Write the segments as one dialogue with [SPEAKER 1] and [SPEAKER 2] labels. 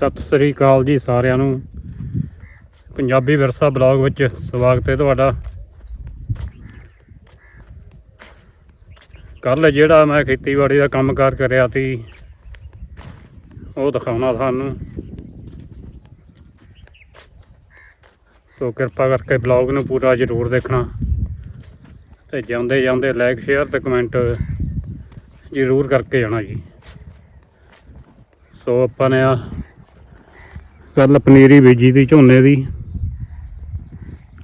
[SPEAKER 1] ਸਤਿ ਸ੍ਰੀ ਅਕਾਲ ਜੀ ਸਾਰਿਆਂ ਨੂੰ। ਪੰਜਾਬੀ ਵਿਰਸਾ ਬਲੌਗ ਵਿੱਚ ਸਵਾਗਤ ਹੈ ਤੁਹਾਡਾ। ਕੱਲ ਜਿਹੜਾ ਮੈਂ ਖੇਤੀਬਾੜੀ ਦਾ ਕੰਮਕਾਰ ਕਰਿਆ ਸੀ, ਉਹ ਦਿਖਾਉਣਾ ਤੁਹਾਨੂੰ। ਸੋ ਕਿਰਪਾ ਕਰਕੇ ਬਲੌਗ ਨੂੰ ਪੂਰਾ ਜ਼ਰੂਰ ਦੇਖਣਾ। ਤੇ ਜਾਂਦੇ ਜਾਂਦੇ ਲਾਈਕ ਸ਼ੇਅਰ ਤੇ ਕਮੈਂਟ ਜ਼ਰੂਰ ਕਰਕੇ ਜਾਣਾ ਜੀ। ਸੋ ਆਪਾਂ ਨੇ ਆ ਕੱਲ ਪਨੀਰੀ ਬੀਜੀ ਦੀ ਝੋਨੇ ਦੀ।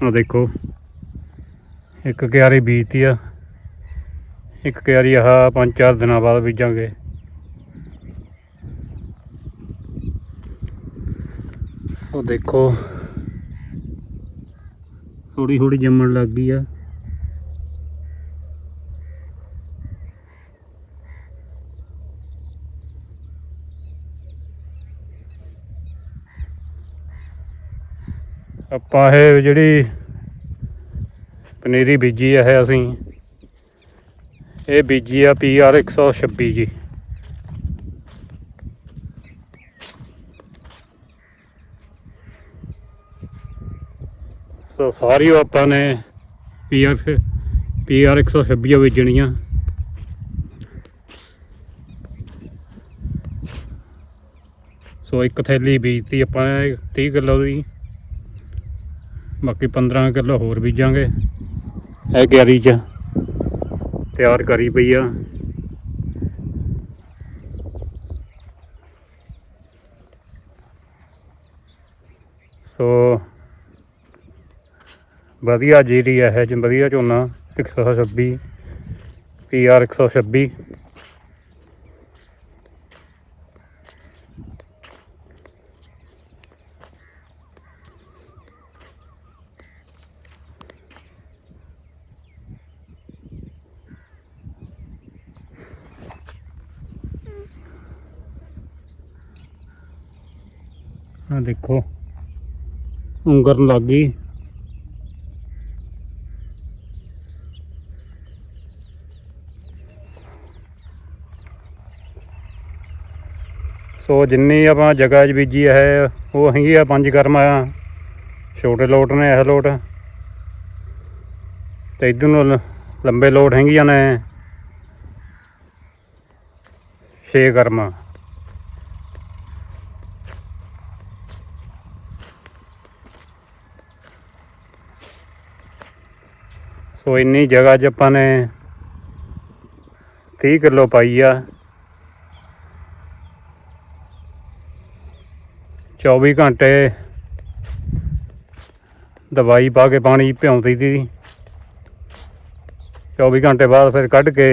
[SPEAKER 1] ਆ ਦੇਖੋ, ਇੱਕ ਕਿਆਰੀ ਬੀਜਤੀ ਆ। ਇੱਕ ਕਿਆਰੀ ਆਹ ਪੰਜ ਚਾਰ ਦਿਨਾਂ ਬਾਅਦ ਬੀਜਾਂਗੇ। ਉਹ ਦੇਖੋ ਥੋੜੀ ਥੋੜੀ ਜੰਮਣ ਲੱਗ ਗਈ ਆ। ਆਪਾਂ ਇਹ ਜਿਹੜੀ ਪਨੀਰੀ ਬੀਜੀ ਆ ਇਹ ਅਸੀਂ, ਇਹ ਬੀਜੀ ਆ ਪੀਆਰ 126 ਜੀ। ਸੋ ਸਾਰੀ ਉਹ ਆਪਾਂ ਨੇ ਪੀਆਰ ਪੀਆਰ 126 ਬੀਜਣੀਆਂ। ਸੋ ਇੱਕ ਥੈਲੀ ਬੀਜਤੀ ਆਪਾਂ ਨੇ 30 ਕਿਲੋ ਦੀ। ਬਾਕੀ 15 ਕਿਲੋ ਹੋਰ ਬੀਜਾਂਗੇ। ਇਹ ਕਿਆਰੀ ਚ ਤਿਆਰ ਕਰੀ ਪਈ ਆ। ਸੋ ਵਧੀਆ ਜੀਰੀ ਹੈ ਇਹ ਚ, ਵਧੀਆ ਝੋਨਾ 126 ਪੀਆਰ 126 ਆ ਦੇਖੋ, ਉਂਗਰ ਲੱਗ ਗਈ। ਸੋ ਜਿੰਨੀ ਆਪਾਂ ਜਗ੍ਹਾ 'ਚ ਬੀਜੀ ਹੈ, ਉਹ ਹੈਗੀ ਆ ਪੰਜ ਕਰਮ ਆ। ਛੋਟੇ ਲੋਟ ਨੇ, ਇਹ ਲੋਟ। ਤੇ ਇਧਰ ਨੂੰ ਲ- ਲੰਬੇ ਲੋਟ ਹੈਗੀਆਂ ਨੇ। ਛੇ ਕਰਮ। ਸੋ ਇੰਨੀ ਜਗ੍ਹਾ 'ਚ ਆਪਾਂ ਨੇ 30 ਕਿਲੋ ਪਾਈ ਆ। 24 ਘੰਟੇ ਦਵਾਈ ਪਾ ਕੇ ਪਾਣੀ ਭਿਉਂਦੀ ਦੀ 24 ਘੰਟੇ ਬਾਅਦ ਫਿਰ ਕੱਢ ਕੇ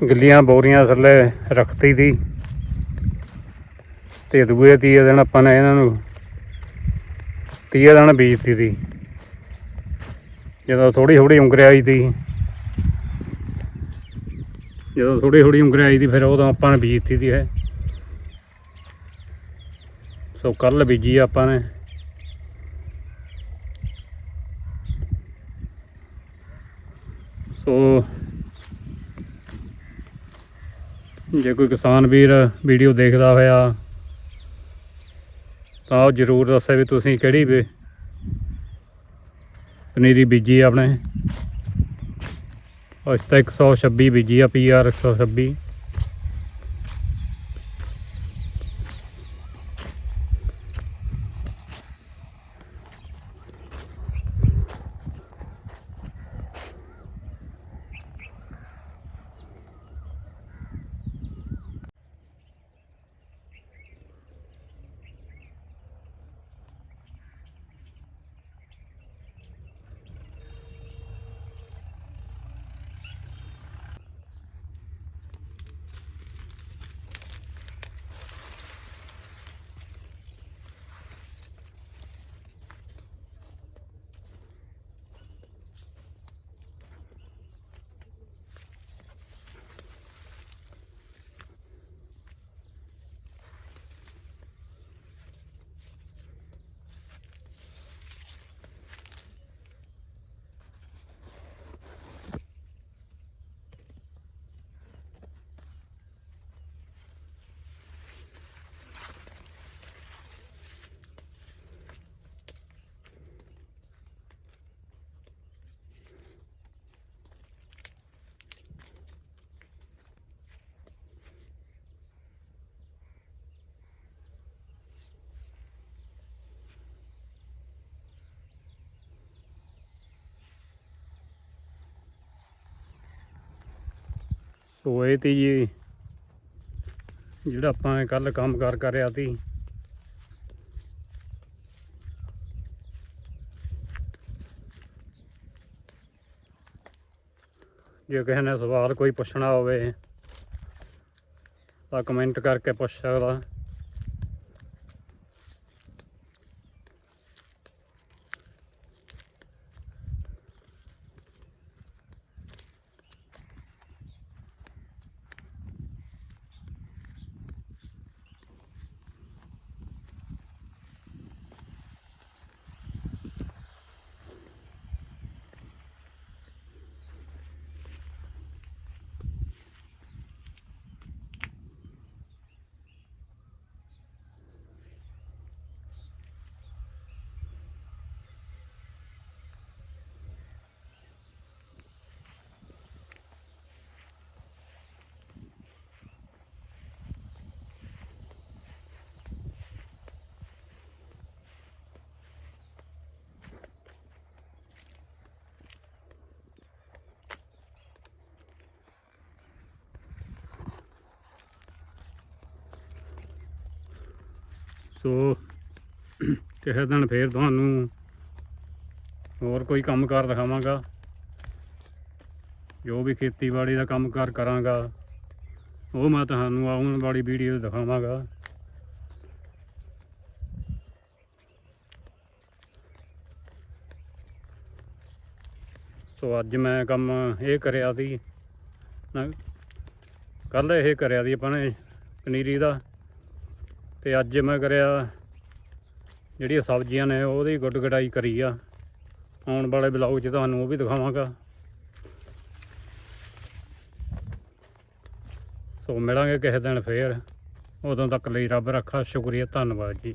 [SPEAKER 1] ਗਿੱਲੀਆਂ ਬੋਰੀਆਂ ਥੱਲੇ ਰੱਖਤੀ ਦੀ ਤੇ ਦੂਏ ਤੀਏ ਦਿਨ ਆਪਾਂ ਨੇ ਇਹਨਾਂ ਨੂੰ ਤੀਏ ਦਿਨ ਬੀਜਤੀ ਦੀ ਜਦੋਂ ਥੋੜੀ ਥੋੜੀ ਉਂਗਰਿਆਈ ਦੀ ਜਦੋਂ ਥੋੜੀ ਥੋੜੀ ਉਂਗਰਿਆਈ ਦੀ ਫਿਰ ਉਦੋਂ ਆਪਾਂ ਨੇ ਬੀਜਤੀ ਦੀ ਹੈ ਸੋ ਕੱਲ ਬੀਜੀ ਆਪਾਂ ਨੇ। ਸੋ ਜੇ ਕੋਈ ਕਿਸਾਨ ਵੀਰ ਵੀਡੀਓ ਦੇਖਦਾ ਹੋਇਆ ਤਾਂ ਉਹ ਜਰੂਰ ਦੱਸੇ ਵੀ ਤੁਸੀਂ ਕਿਹੜੀ ਵੇ ਪਨੀਰੀ ਬੀਜੀ ਆਪਣੇ। ਉਸ ਤਾਂ 126 ਬੀਜੀ ਆ ਪੀਆਰ 126 ਸੋ ਇਹ ਤੀ ਜੀ। ਜਿਹੜਾ ਆਪਾਂ ਕੱਲ ਕੰਮ ਕਾਰ ਕਰਿਆ ਸੀ ਜੇ ਕਿਸੇ ਨੇ ਸਵਾਲ ਕੋਈ ਪੁੱਛਣਾ ਹੋਵੇ ਤਾਂ ਕਮੈਂਟ ਕਰਕੇ ਪੁੱਛ ਸਕਦਾ। ਸੋ ਕਿਸੇ ਦਿਨ ਫੇਰ ਤੁਹਾਨੂੰ ਹੋਰ ਕੋਈ ਕੰਮਕਾਰ ਦਿਖਾਵਾਂਗਾ। ਜੋ ਵੀ ਖੇਤੀਬਾੜੀ ਦਾ ਕੰਮਕਾਰ ਕਰਾਂਗਾ, ਉਹ ਮੈਂ ਤੁਹਾਨੂੰ ਆਉਣ ਵਾਲੀ ਵੀਡੀਓ ਦਿਖਾਵਾਂਗਾ। ਸੋ ਅੱਜ ਮੈਂ ਕੰਮ ਇਹ ਕਰਿਆ ਸੀ ਕੱਲ ਇਹ ਕਰਿਆ ਸੀ ਆਪਾਂ ਨੇ ਪਨੀਰੀ ਦਾ। ਤੇ ਅੱਜ ਮੈਂ ਕਰਿਆ ਜਿਹੜੀਆਂ ਸਬਜ਼ੀਆਂ ਨੇ ਉਹਦੀ ਗੁੱਡ ਗਡਾਈ ਕਰੀ ਆ। ਆਉਣ ਵਾਲੇ ਬਲੌਗ 'ਚ ਤੁਹਾਨੂੰ ਉਹ ਵੀ ਦਿਖਾਵਾਂਗਾ। ਸੋ ਮਿਲਾਂਗੇ ਕਿਸੇ ਦਿਨ ਫੇਰ। ਉਦੋਂ ਤੱਕ ਲਈ ਰੱਬ ਰੱਖਾ, ਸ਼ੁਕਰੀਆ, ਧੰਨਵਾਦ ਜੀ।